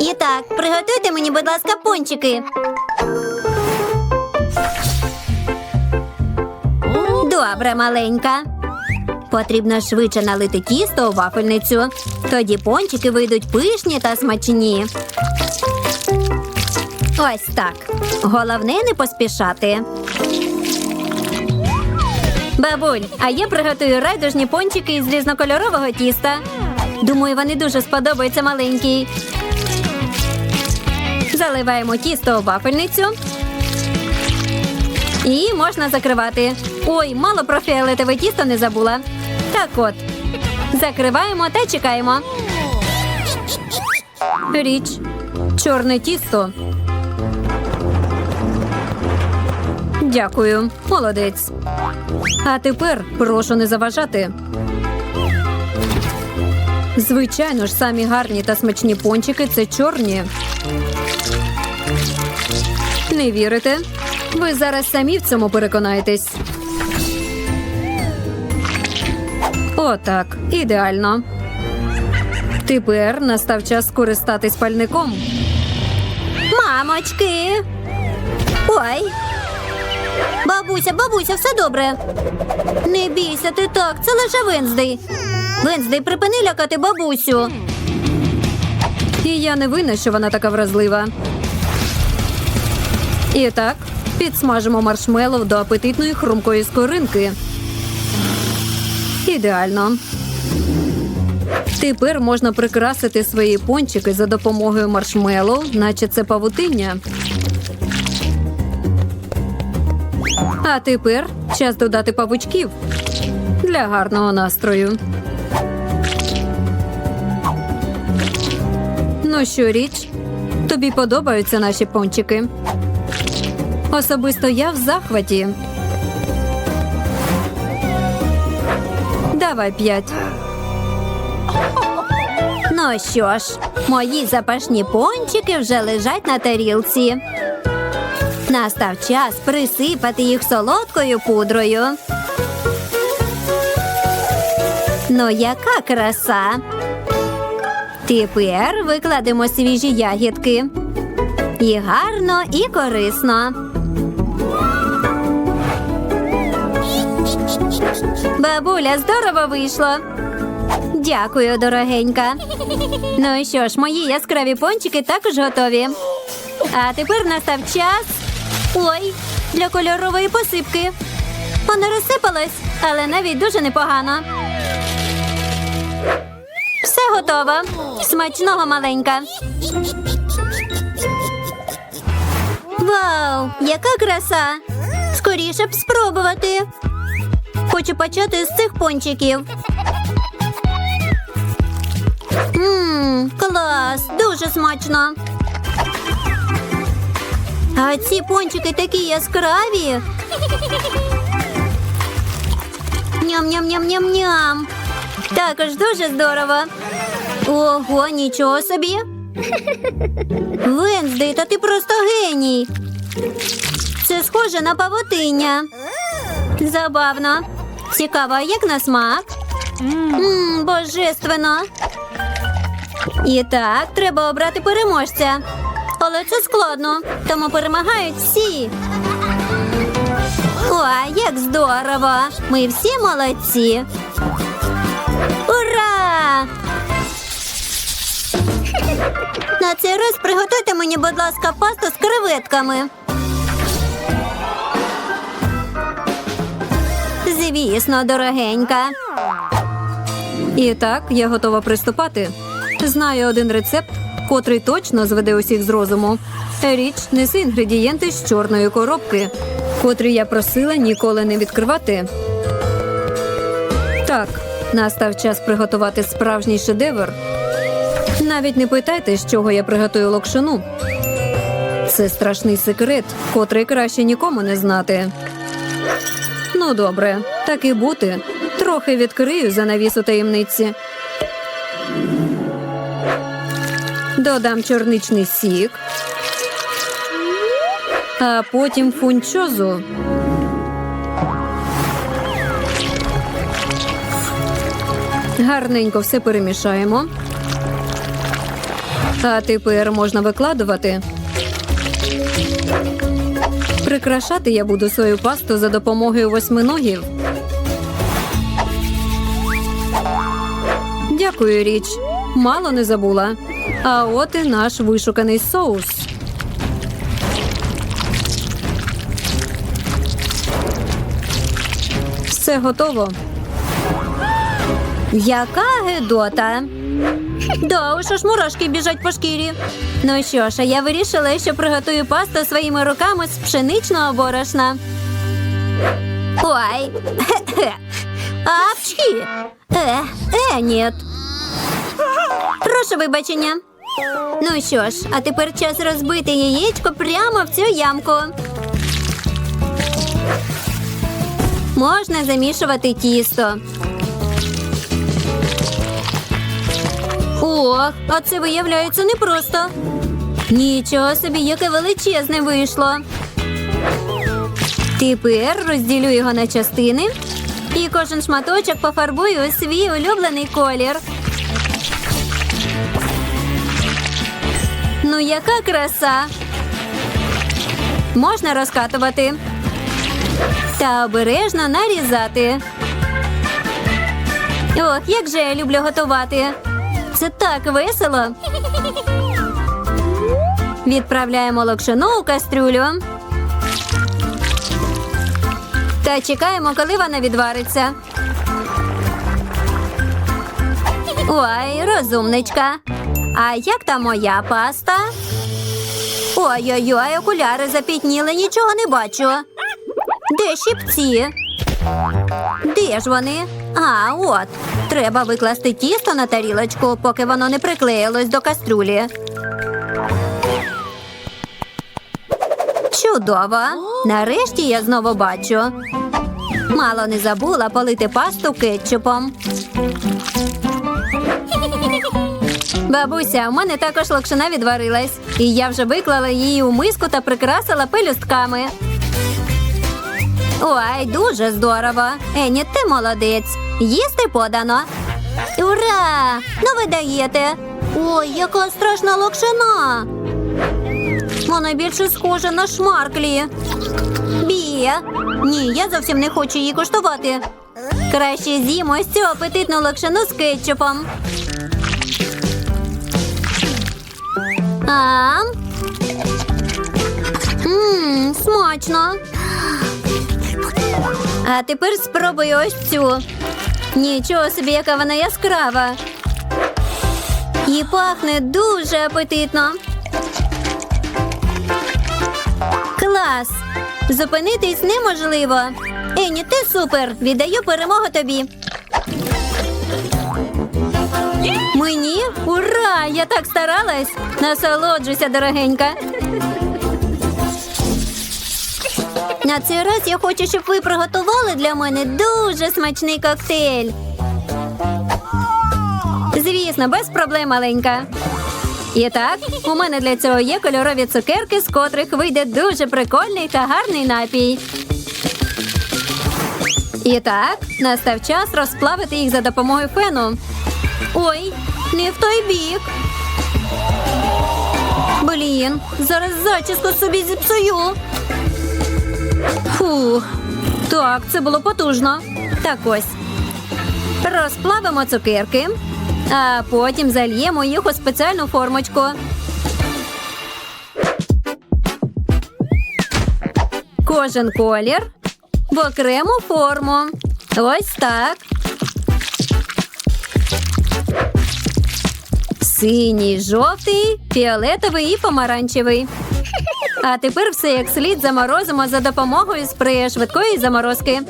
І так, приготуйте мені, будь ласка, пончики. Добре, маленька. Потрібно швидше налити тісто у вафельницю. Тоді пончики вийдуть пишні та смачні. Ось так. Головне не поспішати. Бабуль, а я приготую райдужні пончики із різнокольорового тіста. Думаю, вони дуже сподобаються маленькій. Заливаємо тісто у вафельницю. І можна закривати. Ой, мало про фіолетове тісто не забула. Так от. Закриваємо та чекаємо. Річ. Чорне тісто. Дякую, молодець. А тепер прошу не заважати. Звичайно ж, самі гарні та смачні пончики це чорні. Не вірите? Ви зараз самі в цьому переконаєтесь. Отак, ідеально. Тепер настав час скористатись пальником. Мамочки. Ой. Бабуся, бабуся, все добре. Не бійся ти так, це лише Венздей. Венздей, припини лякати бабусю. І я не винна, що вона така вразлива. І так, підсмажимо маршмеллоу до апетитної хрумкої скоринки. Ідеально. Тепер можна прикрасити свої пончики за допомогою маршмеллоу, наче це павутиння. А тепер час додати павучків для гарного настрою. Ну що, річ? Тобі подобаються наші пончики? Особисто я в захваті. Давай п'ять. Ну що ж, мої запашні пончики вже лежать на тарілці. Настав час присипати їх солодкою пудрою. Ну, яка краса. Тепер викладемо свіжі ягідки. І гарно, і корисно. Бабуля, здорово вийшло. Дякую, дорогенька. Ну і що ж, мої яскраві пончики також готові. А тепер настав час. Ой, для кольорової посипки. Воно розсипалось, але навіть дуже непогано. Все готово. Смачного маленька. Вау, яка краса! Скоріше б спробувати. Хочу почати з цих пончиків. Ммм, клас, дуже смачно. А ці пончики такі яскраві. Ням-ням-ням-ням-ням. Також дуже здорово. Ого, нічого собі. Венздей, та ти просто геній. Це схоже на павутиння. Забавно. Цікаво, як на смак? Ммм, божественно. І так, треба обрати переможця. Але це складно, тому перемагають всі. О, як здорово! Ми всі молодці. Ура! На цей раз приготуйте мені, будь ласка, пасту з креветками. Звісно, дорогенька. І так, я готова приступати. Знаю один рецепт, котрий точно зведе усіх з розуму. Річ неси інгредієнти з чорної коробки, котрі я просила ніколи не відкривати. Так, настав час приготувати справжній шедевр. Навіть не питайте, з чого я приготую локшину. Це страшний секрет, котрий краще нікому не знати. Ну, добре, так і бути. Трохи відкрию занавісу таємниці. Додам чорничний сік, а потім фунчозу. Гарненько все перемішаємо. А тепер можна викладувати. Прикрашати я буду свою пасту за допомогою восьминогів. Дякую, річ. Мало не забула. А от і наш вишуканий соус. Все готово. Яка гидота. Да, уж аж мурашки біжать по шкірі. Ну що ж, а я вирішила, що приготую пасту своїми руками з пшеничного борошна. Ой. Апчхі. Е, е, ні. Прошу вибачення. Ну що ж, а тепер час розбити яєчко прямо в цю ямку. Можна замішувати тісто. Ох, а це виявляється непросто. Нічого собі, яке величезне вийшло. Тепер розділю його на частини і кожен шматочок пофарбую у свій улюблений колір. Ну, яка краса! Можна розкатувати та обережно нарізати. Ох, як же я люблю готувати. Це так весело. Відправляємо локшину у кастрюлю. Та чекаємо, коли вона відвариться. Ой, розумничка. А як там моя паста? Ой-ой-ой, окуляри запітніли, нічого не бачу. Де щипці? Де ж вони? А, от. Треба викласти тісто на тарілочку, поки воно не приклеїлось до кастрюлі. Чудово! Нарешті я знову бачу. Мало не забула полити пасту кетчупом. Бабуся, у мене також локшина відварилась, і я вже виклала її у миску та прикрасила пелюстками. Ой, дуже здорово. Ені, ти молодець. Їсти подано. Ура! Ну ви даєте. Ой, яка страшна локшина. Вона більше схожа на шмарклі. Бі. Ні, я зовсім не хочу її куштувати. Краще з'їмо ось цю апетитну локшину з кетчупом. А? Ммм, смачно. А тепер спробую ось цю. Нічого собі, яка вона яскрава. І пахне дуже апетитно. Клас! Зупинитись неможливо. Ені, ти супер! Віддаю перемогу тобі. Мені? Ура! Я так старалась! Насолоджуйся, дорогенька. На цей раз я хочу, щоб ви приготували для мене дуже смачний коктейль. Звісно, без проблем маленька. І так, у мене для цього є кольорові цукерки, з котрих вийде дуже прикольний та гарний напій. І так, настав час розплавити їх за допомогою фену. Ой, не в той бік. Блін, зараз зачіску собі зіпсую. Фух, так, це було потужно. Так ось. Розплавимо цукерки, а потім зальємо їх у спеціальну формочку. Кожен колір в окрему форму. Ось так. Синій, жовтий, фіолетовий і помаранчевий. А тепер все як слід заморозимо за допомогою спрея швидкої заморозки.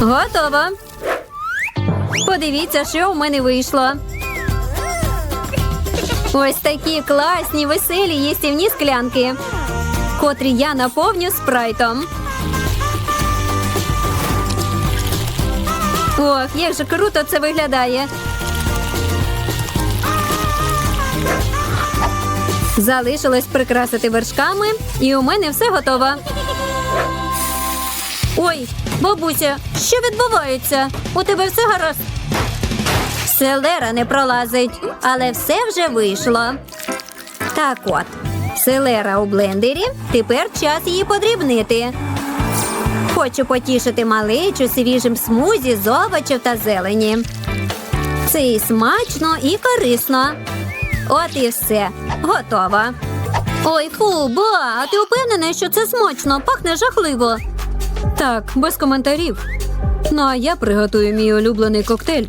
Готово. Подивіться, що в мене вийшло. Ось такі класні, веселі їстівні склянки, котрі я наповню спрайтом. Ох, як же круто це виглядає. Залишилось прикрасити вершками, і у мене все готово. Ой, бабуся, що відбувається? У тебе все гаразд? Селера не пролазить, але все вже вийшло. Так от, селера у блендері, тепер час її подрібнити. Хочу потішити малечу свіжим смузі з овочів та зелені. Це і смачно, і корисно. От і все. Готово. Ой, фу, ба, а ти впевнений, що це смачно? Пахне жахливо. Так, без коментарів. Ну а я приготую мій улюблений коктейль.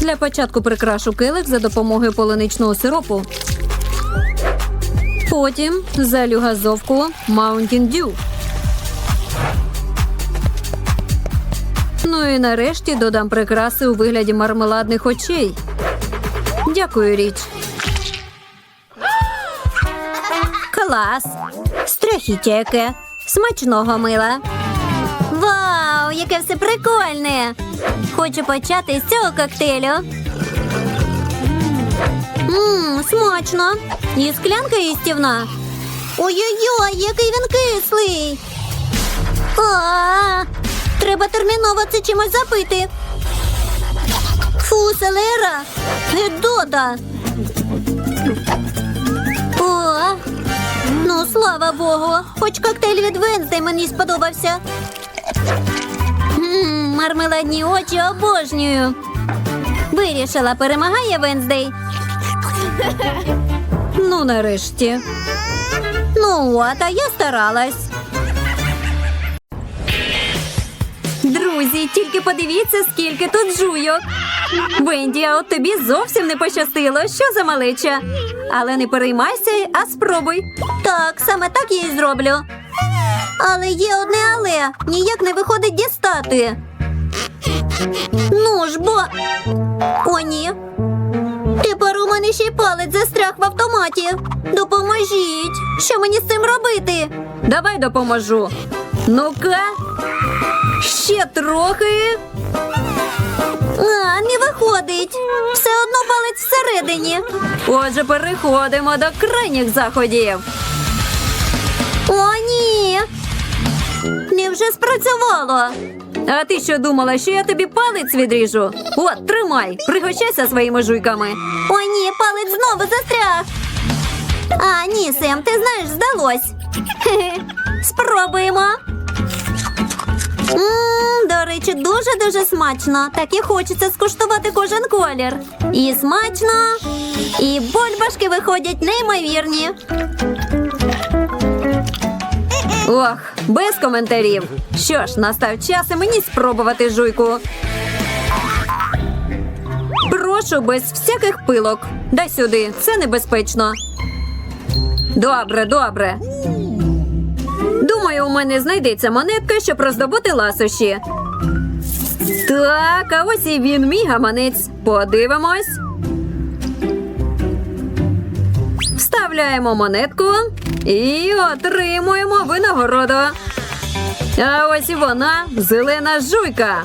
Для початку прикрашу килих за допомогою полуничного сиропу. Потім залю газовку Mountain Dew. Ну і нарешті додам прикраси у вигляді мармеладних очей. Дякую, річ. Клас! Страхіття яке. Смачного мила. Вау, яке все прикольне! Хочу почати з цього коктейлю. Ммм, смачно. І склянка їстівна. Ой-ой-ой, який він кислий. А, треба терміново це чимось запити. Фу, селера. Гедота. Слава Богу. Хоч коктейль від Венздей мені сподобався. Ммм, мармеладні очі обожнюю. Вирішила, перемагає Венздей. Ну, нарешті. Ну, от, а я старалась. Друзі, тільки подивіться, скільки тут жуйок. Венді, а от тобі зовсім не пощастило. Що за малеча? Але не переймайся, а спробуй. Так, саме так я і зроблю. Але є одне але ніяк не виходить дістати. Ну ж бо. О, ні. Тепер у мене ще й палець застряг в автоматі. Допоможіть. Що мені з цим робити? Давай допоможу. Ну-ка. Ще трохи. А, не виходить. Все одно палець всередині. Отже, переходимо до крайніх заходів. О, ні. Невже спрацювало? А ти що думала, що я тобі палець відріжу? От, тримай, пригощайся своїми жуйками. О, ні, палець знову застряг. А, ні, Сем, ти знаєш, здалось. Хе-хе. Спробуємо. Мм, до речі, дуже-дуже смачно. Так і хочеться скуштувати кожен колір. І смачно, і бульбашки виходять неймовірні. Ох, без коментарів. Що ж, настав час і мені спробувати жуйку. Прошу без всяких пилок. Дай сюди, це небезпечно. Добре, добре. У мене знайдеться монетка, щоб роздобути ласощі. Так, а ось і він, мій гаманець. Подивимось. Вставляємо монетку і отримуємо винагороду. А ось і вона зелена жуйка.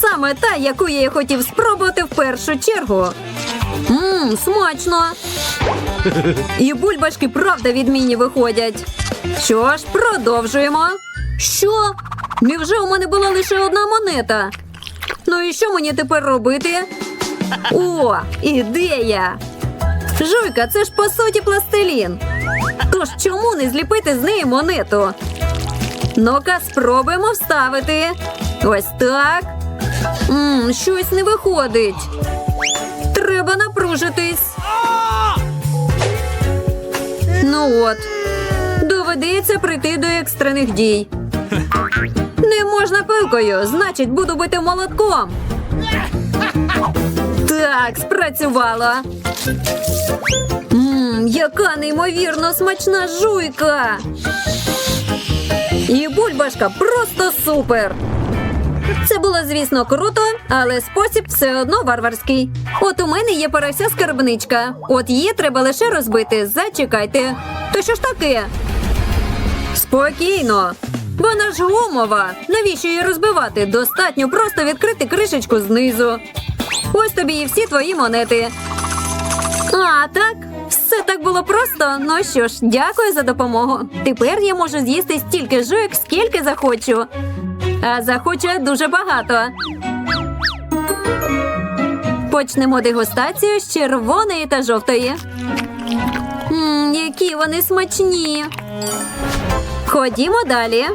Саме та, яку я і хотів спробувати в першу чергу. Мм, смачно. І бульбашки правда відмінні виходять. Що ж, продовжуємо. Що? Невже у мене була лише одна монета? Ну і що мені тепер робити? О, ідея! Жуйка, це ж по суті пластилін. Тож чому не зліпити з неї монету? Ну-ка, спробуємо вставити. Ось так. Мм, щось не виходить. Треба напружитись. Ну от, доведеться прийти до екстрених дій. Не можна пилкою, значить, буду бити молотком. Так, спрацювало. Мм, яка неймовірно смачна жуйка. І бульбашка просто супер. Це було, звісно, круто, але спосіб все одно варварський. От у мене є порося скарбничка. От її треба лише розбити. Зачекайте. То що ж таке? Спокійно. Вона ж гумова. Навіщо її розбивати? Достатньо просто відкрити кришечку знизу. Ось тобі і всі твої монети. А, так? Все так було просто. Ну що ж, дякую за допомогу. Тепер я можу з'їсти стільки жуйок, скільки захочу. А захочу дуже багато. Почнемо дегустацію з червоної та жовтої. Мм, які вони смачні. Ходімо далі.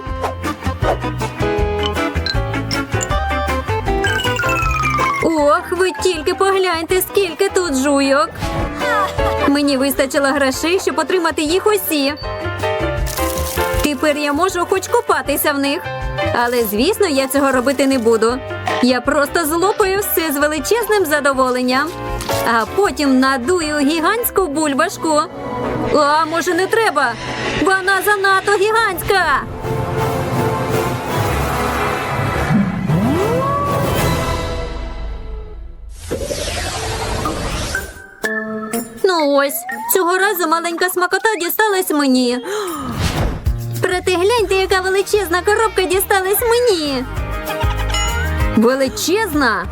Ох, ви тільки погляньте, скільки тут жуйок. Мені вистачило грошей, щоб отримати їх усі. Тепер я можу хоч купатися в них. Але, звісно, я цього робити не буду. Я просто злопаю все з величезним задоволенням, а потім надую гігантську бульбашку. А може не треба? Вона занадто гігантська. Ну ось, цього разу маленька смакота дісталась мені. Проте гляньте, яка величезна коробка дісталась мені. Величезна?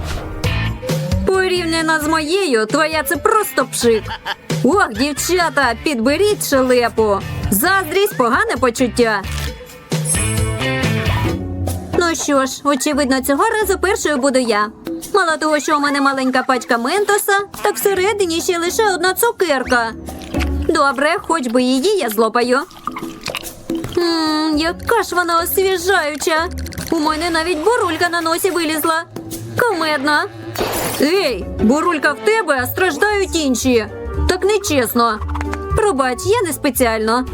Порівняно з моєю, твоя це просто пшик. Ох, дівчата, підберіть шелепу. Заздрість погане почуття. Ну що ж, очевидно, цього разу першою буду я. Мало того, що у мене маленька пачка ментоса, так всередині ще лише одна цукерка. Добре, хоч би її я злопаю. Ммм, яка ж вона освіжаюча. У мене навіть бурулька на носі вилізла. Комедно. Ей, бурулька в тебе, а страждають інші. Так нечесно. Пробач, я не спеціально.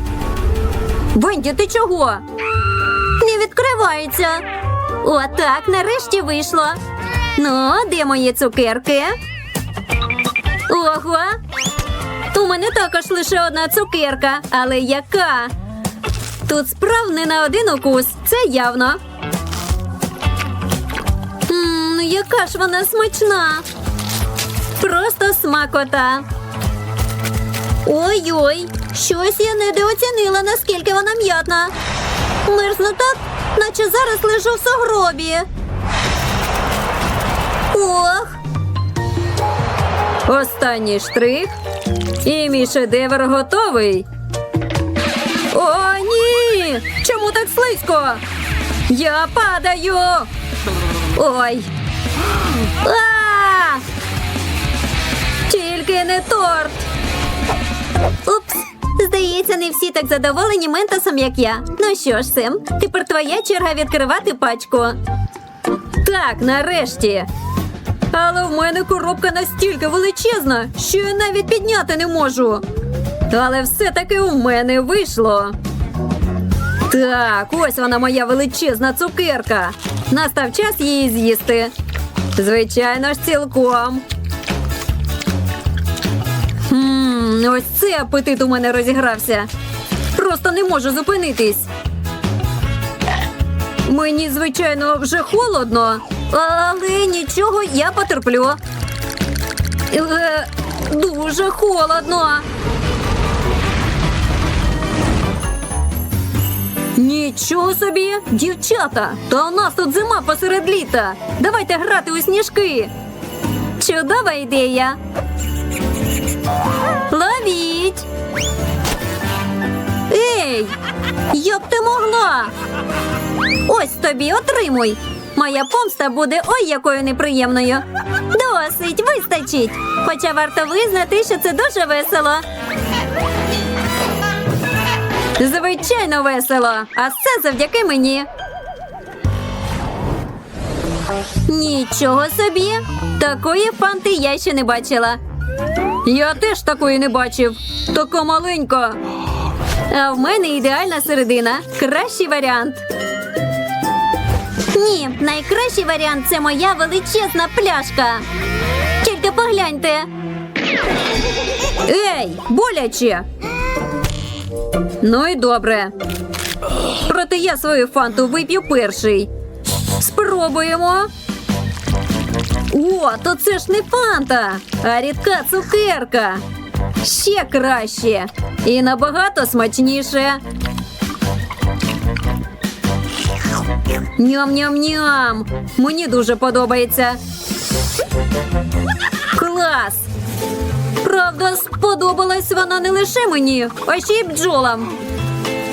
Венді, ти чого? Не відкривається. О, так, нарешті вийшло. Ну, де мої цукерки? Ого. У мене також лише одна цукерка, але яка? Тут справ не на один укус, це явно. Ммм, яка ж вона смачна. Просто смакота. Ой-ой, щось я недооцінила, наскільки вона м'ятна. Мерзну так, наче зараз лежу в сугробі. Ох. Останній штрих. І мій шедевр готовий. О, ні! Чому так слизько? Я падаю. Ой. А! Тільки не торт. Здається, не всі так задоволені ментосом, як я. Ну що ж, Сем, тепер твоя черга відкривати пачку. Так, нарешті. Але в мене коробка настільки величезна, що я навіть підняти не можу. Але все-таки у мене вийшло. Так, ось вона моя величезна цукерка. Настав час її з'їсти. Звичайно ж, цілком. Ось це апетит у мене розігрався. Просто не можу зупинитись. Мені, звичайно, вже холодно, але нічого я потерплю. Е, дуже холодно. Нічого собі, дівчата, та у нас тут зима посеред літа. Давайте грати у сніжки. Чудова ідея. Ловіть. Ей, як ти могла? Ось тобі отримуй. Моя помста буде ой якою неприємною. Досить, вистачить. Хоча варто визнати, що це дуже весело. Звичайно, весело, а все завдяки мені. Нічого собі. Такої фанти я ще не бачила. Я теж такої не бачив. Така маленька. А в мене ідеальна середина. Кращий варіант. Ні, найкращий варіант це моя величезна пляшка. Тільки погляньте. Ей, боляче. Ну і добре. Проте я свою фанту вип'ю перший. Спробуємо. О, то це ж не фанта, а рідка цукерка. Ще краще і набагато смачніше. Ням-ням-ням. Мені дуже подобається. Клас! Правда, сподобалась вона не лише мені, а ще й бджолам.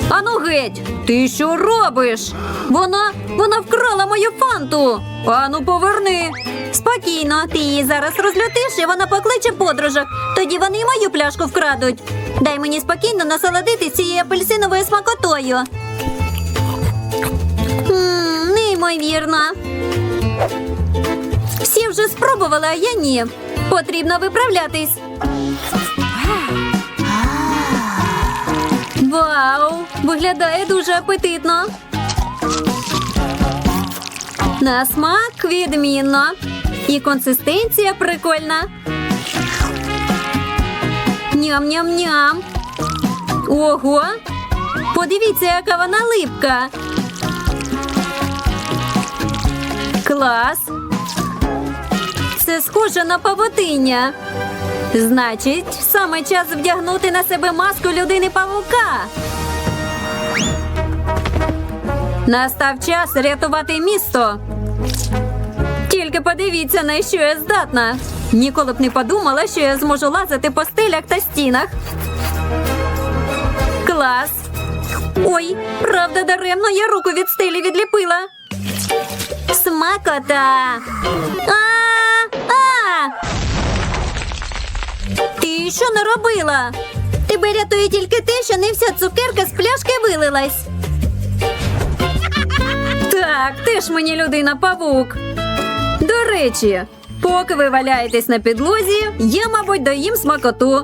Ану геть, ти що робиш? Вона вона вкрала мою фанту. Ану, поверни. Спокійно, ти її зараз розлютиш, і вона покличе подружок. Тоді вони й мою пляшку вкрадуть. Дай мені спокійно насолодитись цією апельсиновою смакотою. Неймовірно. Всі вже спробували, а я ні. Потрібно виправлятись. Вау! Виглядає дуже апетитно. На смак відмінно. І консистенція прикольна. Ням-ням-ням. Ого! Подивіться, яка вона липка. Клас. Це схоже на павутиння. Значить, саме час вдягнути на себе маску людини павука. Настав час рятувати місто. Тільки подивіться, на що я здатна. Ніколи б не подумала, що я зможу лазити по стелях та стінах. Клас. Ой, правда, даремно я руку від стелі відліпила. Смакота. А, а! Ти що наробила? Тебе рятує тільки те, що не вся цукерка з пляшки вилилась. Так, ти ж мені людина павук. Речі, поки ви валяєтесь на підлозі, я, мабуть, доїм смакоту.